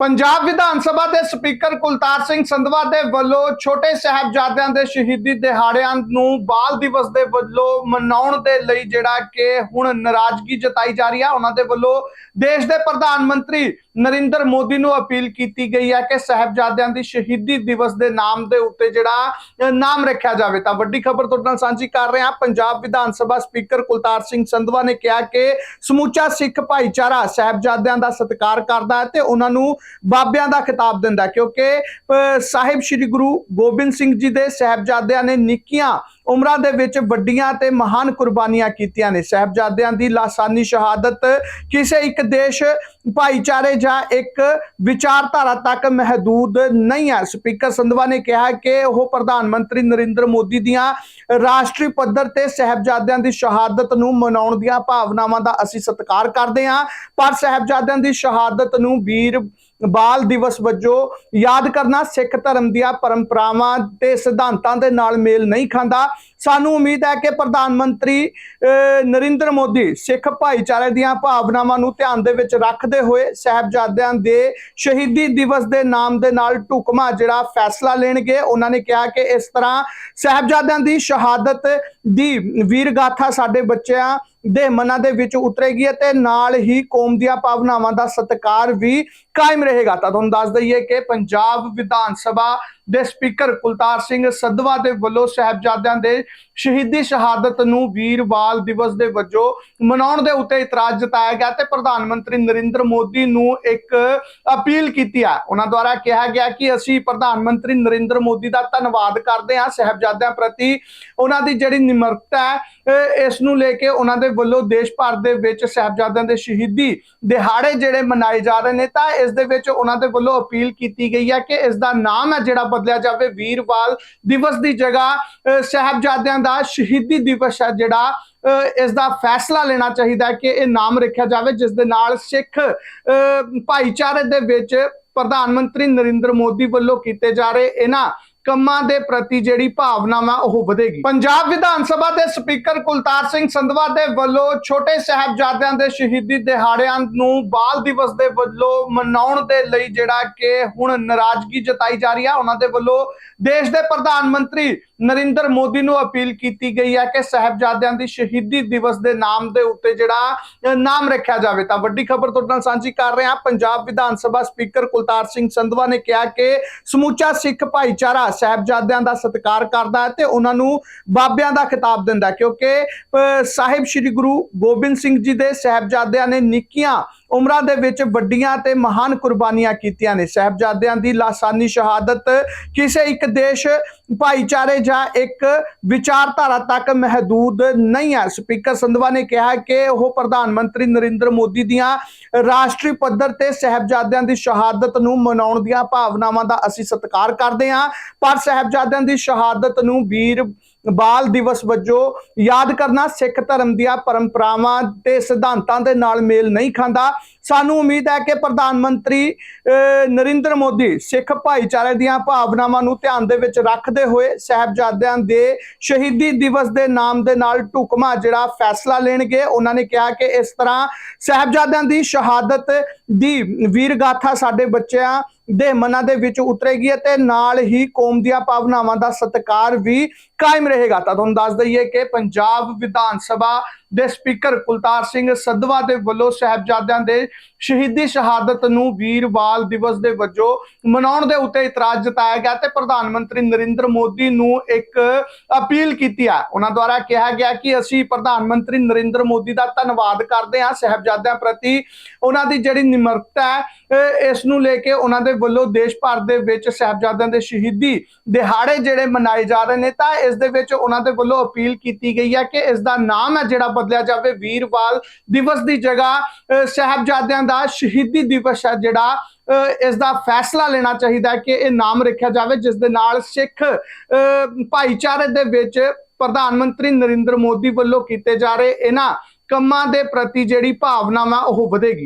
ਪੰਜਾਬ ਵਿਧਾਨ ਸਭਾ ਦੇ ਸਪੀਕਰ ਕੁਲਤਾਰ ਸਿੰਘ ਸੰਧਵਾ ਦੇ ਵੱਲੋਂ ਛੋਟੇ ਸਾਹਿਬਜ਼ਾਦਿਆਂ ਦੇ ਸ਼ਹੀਦੀ ਦਿਹਾੜਿਆਂ ਨੂੰ ਬਾਲ ਦਿਵਸ ਦੇ ਵੱਲੋਂ ਮਨਾਉਣ ਦੇ ਲਈ ਜਿਹੜਾ ਕਿ ਹੁਣ ਨਾਰਾਜ਼ਗੀ ਜਤਾਈ ਜਾ ਰਹੀ ਹੈ ਉਹਨਾਂ ਦੇ ਵੱਲੋਂ ਦੇਸ਼ ਦੇ ਪ੍ਰਧਾਨ ਮੰਤਰੀ ਨਰਿੰਦਰ ਮੋਦੀ ਨੂੰ ਅਪੀਲ ਕੀਤੀ ਗਈ ਹੈ ਕਿ ਸਾਹਿਬਜ਼ਾਦਿਆਂ ਦੀ ਸ਼ਹੀਦੀ ਦਿਵਸ ਦੇ ਨਾਮ ਦੇ ਉੱਤੇ ਜਿਹੜਾ ਨਾਮ ਰੱਖਿਆ ਜਾਵੇ। ਤਾਂ ਵੱਡੀ ਖਬਰ ਤੁਹਾਡੇ ਨਾਲ ਸਾਂਝੀ ਕਰ ਰਹੇ ਹਾਂ ਪੰਜਾਬ ਵਿਧਾਨ ਸਭਾ ਸਪੀਕਰ ਕੁਲਤਾਰ ਸਿੰਘ ਸੰਧਵਾ ਨੇ ਕਿਹਾ ਕਿ ਸਮੁੱਚਾ ਸਿੱਖ ਭਾਈਚਾਰਾ ਸਾਹਿਬਜ਼ਾਦਿਆਂ ਦਾ ਸਤਿਕਾਰ ਕਰਦਾ ਹੈ ਤੇ ਉਹਨਾਂ ਨੂੰ ਬਾਬਿਆਂ ਦਾ ਖਿਤਾਬ ਦਿੰਦਾ ਕਿਉਂਕਿ ਅ, ਸਾਹਿਬ ਸ੍ਰੀ ਗੁਰੂ ਗੋਬਿੰਦ ਸਿੰਘ ਜੀ ਦੇ ਸਾਹਿਬਜ਼ਾਦਿਆਂ ਨੇ ਨਿੱਕੀਆਂ ਉਮਰਾਂ ਦੇ ਵਿੱਚ ਵੱਡੀਆਂ ਤੇ ਮਹਾਨ ਕੁਰਬਾਨੀਆਂ ਕੀਤੀਆਂ ਨੇ। ਸਾਹਿਬਜ਼ਾਦਿਆਂ ਦੀ ਲਾਸਾਨੀ ਸ਼ਹਾਦਤ ਕਿਸੇ ਇੱਕ ਦੇਸ਼ ਭਾਈਚਾਰੇ ਜਾਂ ਇੱਕ ਵਿਚਾਰਧਾਰਾ ਤੱਕ ਮਹਦੂਦ ਨਹੀਂ ਹੈ। ਸਪੀਕਰ ਸੰਧਵਾ ਨੇ ਕਿਹਾ ਕਿ ਉਹ ਪ੍ਰਧਾਨ ਮੰਤਰੀ ਨਰਿੰਦਰ ਮੋਦੀ ਦੀਆਂ ਰਾਸ਼ਟਰੀ ਪੱਧਰ ਤੇ ਸਾਹਿਬਜ਼ਾਦਿਆਂ ਦੀ ਸ਼ਹਾਦਤ ਨੂੰ ਮਨਾਉਣ ਦੀਆਂ ਭਾਵਨਾਵਾਂ ਦਾ ਅਸੀਂ ਸਤਿਕਾਰ ਕਰਦੇ ਹਾਂ। ਪਰ ਸਾਹਿਬਜ਼ਾਦਿਆਂ ਦੀ ਸ਼ਹਾਦਤ ਨੂੰ ਵੀਰ ਬਾਲ ਦਿਵਸ ਵਜੋਂ ਯਾਦ ਕਰਨਾ ਸਿੱਖ ਧਰਮ ਦੀਆਂ ਪਰੰਪਰਾਵਾਂ ਤੇ ਸਿਧਾਂਤਾਂ ਦੇ ਨਾਲ ਮੇਲ ਨਹੀਂ ਖਾਂਦਾ। ਸਾਨੂੰ ਉਮੀਦ ਹੈ ਕਿ ਪ੍ਰਧਾਨ ਮੰਤਰੀ ਅਹ, ਨਰਿੰਦਰ ਮੋਦੀ ਸਿੱਖ ਭਾਈਚਾਰੇ ਦੀਆਂ ਭਾਵਨਾਵਾਂ ਨੂੰ ਧਿਆਨ ਦੇ ਵਿੱਚ ਰੱਖਦੇ ਹੋਏ ਸਾਹਿਬਜ਼ਾਦਿਆਂ ਦੇ ਸ਼ਹੀਦੀ ਦਿਵਸ ਦੇ ਨਾਮ ਦੇ ਨਾਲ ਢੁਕਮਾ ਜਿਹੜਾ ਫੈਸਲਾ ਲੈਣਗੇ ਉਹਨਾਂ ਨੇ ਕਿਹਾ ਕਿ ਇਸ ਤਰ੍ਹਾਂ ਸਾਹਿਬਜ਼ਾਦਿਆਂ ਦੀ ਸ਼ਹਾਦਤ ਦੀ ਵੀਰ ਗਾਥਾ ਸਾਡੇ ਬੱਚਿਆਂ ਦੇ ਮਨਾਂ ਦੇ ਵਿੱਚ ਉਤਰੇਗੀ ਅਤੇ ਨਾਲ ਹੀ ਕੌਮ ਦੀਆਂ ਭਾਵਨਾਵਾਂ ਦਾ ਸਤਿਕਾਰ ਵੀ ਕਾਇਮ ਰਹੇਗਾ। ਤਾਂ ਤੁਹਾਨੂੰ ਦੱਸ ਦਈਏ ਕਿ ਪੰਜਾਬ ਵਿਧਾਨ ਸਭਾ ਦੇ ਸਪੀਕਰ ਕੁਲਤਾਰ ਸਿੰਘ ਸੰਧਵਾ ਦੇ ਵੱਲੋਂ ਸਾਹਿਬਜ਼ਾਦਿਆਂ ਦੇ ਸ਼ਹੀਦੀ ਸ਼ਹਾਦਤ ਨੂੰ ਵੀਰ ਬਾਲ ਦਿਵਸ ਦੇ ਵਜੋਂ ਮਨਾਉਣ ਦੇ ਉੱਤੇ ਇਤਰਾਜ਼ ਜਤਾਇਆ ਗਿਆ ਤੇ ਪ੍ਰਧਾਨ ਮੰਤਰੀ ਨਰਿੰਦਰ ਮੋਦੀ ਨੂੰ ਇੱਕ ਅਪੀਲ ਕੀਤੀ ਹੈ। ਉਹਨਾਂ ਦੁਆਰਾ ਕਿਹਾ ਗਿਆ ਕਿ ਅਸੀਂ ਪ੍ਰਧਾਨ ਮੰਤਰੀ ਨਰਿੰਦਰ ਮੋਦੀ ਦਾ ਧੰਨਵਾਦ ਕਰਦੇ ਹਾਂ। ਸਾਹਿਬਜ਼ਾਦਿਆਂ ਪ੍ਰਤੀ ਉਹਨਾਂ ਦੀ ਜਿਹੜੀ ਨਿਮਰਤਾ ਹੈ ਇਸ ਨੂੰ ਲੈ ਕੇ ਉਹਨਾਂ ਦੇ ਵੱਲੋਂ ਦੇਸ਼ ਭਰ ਦੇ ਵਿੱਚ ਸਾਹਿਬਜ਼ਾਦਿਆਂ ਦੇ ਸ਼ਹੀਦੀ ਦਿਹਾੜੇ ਜਿਹੜੇ ਮਨਾਏ ਜਾ ਰਹੇ ਨੇ, ਤਾਂ ਇਸ ਦੇ ਵਿੱਚ ਉਹਨਾਂ ਦੇ ਵੱਲੋਂ ਅਪੀਲ ਕੀਤੀ ਗਈ ਹੈ ਕਿ ਇਸ ਦਾ ਨਾਮ ਹੈ ਜਿਹੜਾ ਬਦਲਿਆ ਜਾਵੇ, ਵੀਰਵਾਲ ਦਿਵਸ ਦੀ ਜਗ੍ਹਾ ਅਹ ਸਾਹਿਬਜ਼ਾਦਿਆਂ ਦਾ ਸ਼ਹੀਦੀ ਦਿਵਸ ਹੈ ਜਿਹੜਾ ਅਹ ਇਸ ਦਾ ਫੈਸਲਾ ਲੈਣਾ ਚਾਹੀਦਾ ਹੈ ਕਿ ਇਹ ਨਾਮ ਰੱਖਿਆ ਜਾਵੇ, ਜਿਸ ਦੇ ਨਾਲ ਸਿੱਖ ਅਹ ਭਾਈਚਾਰੇ ਦੇ ਵਿੱਚ ਪ੍ਰਧਾਨ ਮੰਤਰੀ ਨਰਿੰਦਰ ਮੋਦੀ ਵੱਲੋਂ ਕੀਤੇ ਜਾ ਰਹੇ ਇਹਨਾਂ ਕੰਮਾਂ ਦੇ ਪ੍ਰਤੀ ਜਿਹੜੀ ਭਾਵਨਾਵਾਂ ਉਹ ਵਧੇਗੀ। ਪੰਜਾਬ ਵਿਧਾਨ ਸਭਾ ਦੇ ਸਪੀਕਰ ਕੁਲਤਾਰ ਸਿੰਘ ਸੰਧਵਾ ਦੇ ਵੱਲੋਂ ਛੋਟੇ ਸਾਹਿਬਜ਼ਾਦਿਆਂ ਦੇ ਸ਼ਹੀਦੀ ਦਿਹਾੜਿਆਂ ਨੂੰ ਬਾਲ ਦਿਵਸ ਦੇ ਵੱਲੋਂ ਮਨਾਉਣ ਦੇ ਲਈ ਜਿਹੜਾ ਕਿ ਹੁਣ ਨਾਰਾਜ਼ਗੀ ਜਤਾਈ ਜਾ ਰਹੀ ਹੈ ਉਹਨਾਂ ਦੇ ਵੱਲੋਂ ਦੇਸ਼ ਦੇ ਪ੍ਰਧਾਨ ਮੰਤਰੀ ਨਰਿੰਦਰ ਮੋਦੀ ਨੂੰ ਅਪੀਲ ਕੀਤੀ ਗਈ ਹੈ ਕਿ ਸਾਹਿਬਜ਼ਾਦਿਆਂ ਦੀ ਸ਼ਹੀਦੀ ਦਿਵਸ ਦੇ ਨਾਮ ਦੇ ਉੱਤੇ ਜਿਹੜਾ ਨਾਮ ਰੱਖਿਆ ਜਾਵੇ। ਤਾਂ ਵੱਡੀ ਖਬਰ ਤੁਹਾਡੇ ਨਾਲ ਸਾਂਝੀ ਕਰ ਰਹੇ ਹਾਂ। ਪੰਜਾਬ ਵਿਧਾਨ ਸਭਾ ਸਪੀਕਰ ਕੁਲਤਾਰ ਸਿੰਘ ਸੰਧਵਾ ਨੇ ਕਿਹਾ ਕਿ ਸਮੁੱਚਾ ਸਿੱਖ ਭਾਈਚਾਰਾ ਸਾਹਿਬਜ਼ਾਦਿਆਂ ਦਾ ਸਤਿਕਾਰ ਕਰਦਾ ਹੈ ਤੇ ਉਹਨਾਂ ਨੂੰ ਬਾਬਿਆਂ ਦਾ ਖਿਤਾਬ ਦਿੰਦਾ ਕਿਉਂਕਿ ਸਾਹਿਬ ਸ੍ਰੀ ਗੁਰੂ ਗੋਬਿੰਦ ਸਿੰਘ ਜੀ ਦੇ ਸਾਹਿਬਜ਼ਾਦਿਆਂ ਨੇ ਨਿੱਕੀਆਂ ਉਮਰਾਂ ਦੇ ਵਿੱਚ ਵੱਡੀਆਂ ਤੇ ਮਹਾਨ ਕੁਰਬਾਨੀਆਂ ਕੀਤੀਆਂ ਨੇ। ਸਾਹਿਬਜ਼ਾਦਿਆਂ ਦੀ ਲਾਸਾਨੀ ਸ਼ਹਾਦਤ ਕਿਸੇ ਇੱਕ ਦੇਸ਼ ਭਾਈਚਾਰੇ ਜਾਂ ਇੱਕ ਵਿਚਾਰਧਾਰਾ ਤੱਕ ਮਹਦੂਦ ਨਹੀਂ ਹੈ। ਸਪੀਕਰ ਸੰਧਵਾ ਨੇ ਕਿਹਾ ਕਿ ਉਹ ਪ੍ਰਧਾਨ ਮੰਤਰੀ ਨਰਿੰਦਰ ਮੋਦੀ ਦੀਆਂ ਰਾਸ਼ਟਰੀ ਪੱਧਰ ਤੇ ਸਾਹਿਬਜ਼ਾਦਿਆਂ ਦੀ ਸ਼ਹਾਦਤ ਨੂੰ ਮਨਾਉਣ ਦੀਆਂ ਭਾਵਨਾਵਾਂ ਦਾ ਅਸੀਂ ਸਤਿਕਾਰ ਕਰਦੇ ਹਾਂ। ਪਰ ਸਾਹਿਬਜ਼ਾਦਿਆਂ ਦੀ ਸ਼ਹਾਦਤ ਨੂੰ ਵੀਰ ਬਾਲ ਦਿਵਸ ਵਜੋਂ ਯਾਦ ਕਰਨਾ ਸਿੱਖ ਧਰਮ ਦੀਆਂ ਪਰੰਪਰਾਵਾਂ ਤੇ ਸਿਧਾਂਤਾਂ ਦੇ ਨਾਲ ਮੇਲ ਨਹੀਂ ਖਾਂਦਾ। ਸਾਨੂੰ ਉਮੀਦ ਹੈ ਕਿ ਪ੍ਰਧਾਨ ਮੰਤਰੀ ਅਹ, ਨਰਿੰਦਰ ਮੋਦੀ ਸਿੱਖ ਭਾਈਚਾਰੇ ਦੀਆਂ ਭਾਵਨਾਵਾਂ ਨੂੰ ਧਿਆਨ ਦੇ ਵਿੱਚ ਰੱਖਦੇ ਹੋਏ ਸਾਹਿਬਜ਼ਾਦਿਆਂ ਦੇ ਸ਼ਹੀਦੀ ਦਿਵਸ ਦੇ ਨਾਮ ਦੇ ਨਾਲ ਢੁਕਮਾ ਜਿਹੜਾ ਫੈਸਲਾ ਲੈਣਗੇ ਉਹਨਾਂ ਨੇ ਕਿਹਾ ਕਿ ਇਸ ਤਰ੍ਹਾਂ ਸਾਹਿਬਜ਼ਾਦਿਆਂ ਦੀ ਸ਼ਹਾਦਤ ਦੀ ਵੀਰ ਗਾਥਾ ਸਾਡੇ ਬੱਚਿਆਂ ਦੇ ਮਨਾਂ ਦੇ ਵਿੱਚ ਉਤਰੇਗੀ ਤੇ ਨਾਲ ਹੀ ਕੌਮ ਦੀਆਂ ਭਾਵਨਾਵਾਂ ਦਾ ਸਤਿਕਾਰ ਵੀ ਕਾਇਮ ਰਹੇਗਾ। ਤਾਂ ਤੁਹਾਨੂੰ ਦੱਸ ਦਈਏ ਕਿ ਪੰਜਾਬ ਵਿਧਾਨ ਸਭਾ ਦੇ ਸਪੀਕਰ ਕੁਲਤਾਰ ਸਿੰਘ ਸੰਧਵਾ ਦੇ ਵੱਲੋਂ ਸਾਹਿਬਜ਼ਾਦਿਆਂ ਦੇ ਸ਼ਹੀਦੀ ਸ਼ਹਾਦਤ ਨੂੰ ਵੀਰ ਬਾਲ ਦਿਵਸ ਦੇ ਵਜੋਂ ਮਨਾਉਣ ਦੇ ਉੱਤੇ ਇਤਰਾਜ਼ ਜਤਾਇਆ ਗਿਆ ਤੇ ਪ੍ਰਧਾਨ ਮੰਤਰੀ ਨਰਿੰਦਰ ਮੋਦੀ ਨੂੰ ਇੱਕ ਅਪੀਲ ਕੀਤੀ ਹੈ। ਉਹਨਾਂ ਦੁਆਰਾ ਕਿਹਾ ਗਿਆ ਕਿ ਅਸੀਂ ਪ੍ਰਧਾਨ ਮੰਤਰੀ ਨਰਿੰਦਰ ਮੋਦੀ ਦਾ ਧੰਨਵਾਦ ਕਰਦੇ ਹਾਂ। ਸਾਹਿਬਜ਼ਾਦਿਆਂ ਪ੍ਰਤੀ ਉਹਨਾਂ ਦੀ ਜਿਹੜੀ ਨਿਮਰਤਾ ਹੈ ਇਸ ਨੂੰ ਲੈ ਕੇ ਉਹਨਾਂ ਦੇ ਵੱਲੋਂ ਦੇਸ਼ ਭਰ ਦੇ ਵਿੱਚ ਸਾਹਿਬਜ਼ਾਦਿਆਂ ਦੇ ਸ਼ਹੀਦੀ ਦਿਹਾੜੇ ਜਿਹੜੇ ਮਨਾਏ ਜਾ ਰਹੇ ਨੇ, ਤਾਂ ਇਸ ਦੇ ਵਿੱਚ ਉਹਨਾਂ ਦੇ ਵੱਲੋਂ ਅਪੀਲ ਕੀਤੀ ਗਈ ਹੈ ਕਿ ਇਸ ਦਾ ਨਾਮ ਹੈ ਜਿਹੜਾ ਬਦਲਿਆ ਜਾਵੇ। ਵੀਰਵਾਲ ਦਿਵਸ ਦੀ ਜਗ੍ਹਾ, ਅਹ, ਸਾਹਿਬਜ਼ਾਦਿਆਂ ਦਾ ਸ਼ਹੀਦੀ ਦਿਵਸ ਹੈ ਜਿਹੜਾ, ਅਹ, ਇਸ ਦਾ ਫੈਸਲਾ ਲੈਣਾ ਚਾਹੀਦਾ ਹੈ ਕਿ ਇਹ ਨਾਮ ਰੱਖਿਆ ਜਾਵੇ, ਜਿਸ ਦੇ ਨਾਲ ਸਿੱਖ, ਅਹ, ਭਾਈਚਾਰੇ ਦੇ ਵਿੱਚ ਪ੍ਰਧਾਨ ਮੰਤਰੀ ਨਰਿੰਦਰ ਮੋਦੀ ਵੱਲੋਂ ਕੀਤੇ ਜਾ ਰਹੇ ਇਹਨਾਂ ਕੰਮਾਂ ਦੇ ਪ੍ਰਤੀ ਜਿਹੜੀ ਭਾਵਨਾਵਾਂ ਉਹ ਵਧੇਗੀ।